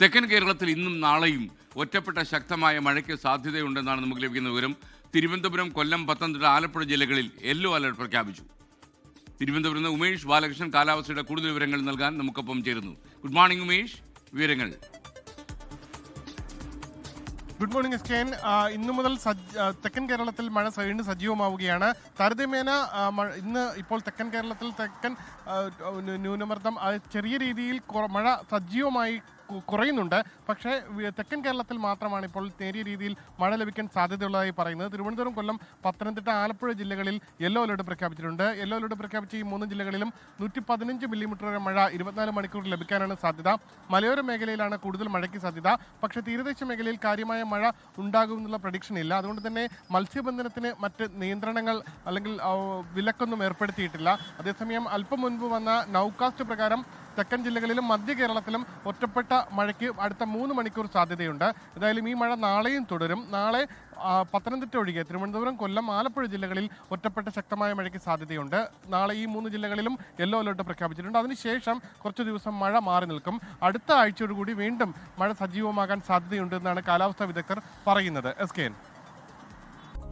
തെക്കൻ കേരളത്തിൽ ഇന്നും നാളെയും ഒറ്റപ്പെട്ട ശക്തമായ മഴയ്ക്ക് സാധ്യതയുണ്ടെന്നാണ് നമുക്ക് ലഭിക്കുന്ന വിവരം. തിരുവനന്തപുരം കൊല്ലം പത്തനംതിട്ട ആലപ്പുഴ ജില്ലകളിൽ യെല്ലോ അലർട്ട് പ്രഖ്യാപിച്ചു. തിരുവനന്തപുരത്ത് നിന്ന് ഉമേഷ് ബാലകൃഷ്ണൻ കാലാവസ്ഥയുടെ കൂടുതൽ വിവരങ്ങൾ നൽകാൻ നമുക്കൊപ്പം ചേരുന്നു. Good morning Umesh. വിവരങ്ങൾ. Good morning S K N ഇന്നു മുതൽ തെക്കൻ കേരളത്തിൽ മഴ വീണ്ടും സജീവമാവുകയാണ്. താരതമ്യേന ഇന്ന് ഇപ്പോൾ തെക്കൻ കേരളത്തിൽ തെക്കൻ ന്യൂനമർദ്ദം ചെറിയ രീതിയിൽ മഴ സജീവമായി കുറയുന്നുണ്ട്. പക്ഷേ തെക്കൻ കേരളത്തിൽ മാത്രമാണ് ഇപ്പോൾ നേരിയ രീതിയിൽ മഴ ലഭിക്കാൻ സാധ്യതയുള്ളതായി പറയുന്നത്. തിരുവനന്തപുരം കൊല്ലം പത്തനംതിട്ട ആലപ്പുഴ ജില്ലകളിൽ യെല്ലോ അലേർട്ട് പ്രഖ്യാപിച്ചിട്ടുണ്ട്. യെല്ലോ അലേർട്ട് പ്രഖ്യാപിച്ച ഈ മൂന്ന് ജില്ലകളിലും നൂറ്റി പതിനഞ്ച് മില്ലിമീറ്റർ വരെ മഴ ഇരുപത്തിനാല് മണിക്കൂർ ലഭിക്കാനാണ് സാധ്യത. മലയോര മേഖലയിലാണ് കൂടുതൽ മഴയ്ക്ക് സാധ്യത. പക്ഷേ തീരദേശ മേഖലയിൽ കാര്യമായ മഴ ഉണ്ടാകുമെന്നുള്ള പ്രഡിക്ഷൻ ഇല്ല. അതുകൊണ്ട് തന്നെ മത്സ്യബന്ധനത്തിന് മറ്റ് നിയന്ത്രണങ്ങൾ അല്ലെങ്കിൽ വിലക്കൊന്നും ഏർപ്പെടുത്തിയിട്ടില്ല. അതേസമയം അല്പം മുൻപ് വന്ന നൌകാസ്റ്റ് പ്രകാരം തെക്കൻ ജില്ലകളിലും മധ്യ കേരളത്തിലും ഒറ്റപ്പെട്ട മഴയ്ക്ക് അടുത്ത മൂന്ന് മണിക്കൂർ സാധ്യതയുണ്ട്. ഏതായാലും ഈ മഴ നാളെയും തുടരും. നാളെ പത്തനംതിട്ട ഒഴികെ തിരുവനന്തപുരം കൊല്ലം ആലപ്പുഴ ജില്ലകളിൽ ഒറ്റപ്പെട്ട ശക്തമായ മഴയ്ക്ക് സാധ്യതയുണ്ട്. നാളെ ഈ മൂന്ന് ജില്ലകളിലും യെല്ലോ അലേർട്ട് പ്രഖ്യാപിച്ചിട്ടുണ്ട്. അതിനുശേഷം കുറച്ച് ദിവസം മഴ മാറി നിൽക്കും. അടുത്ത ആഴ്ചയോടുകൂടി വീണ്ടും മഴ സജീവമാകാൻ സാധ്യതയുണ്ടെന്നാണ് കാലാവസ്ഥാ വിദഗ്ധർ പറയുന്നത്. S K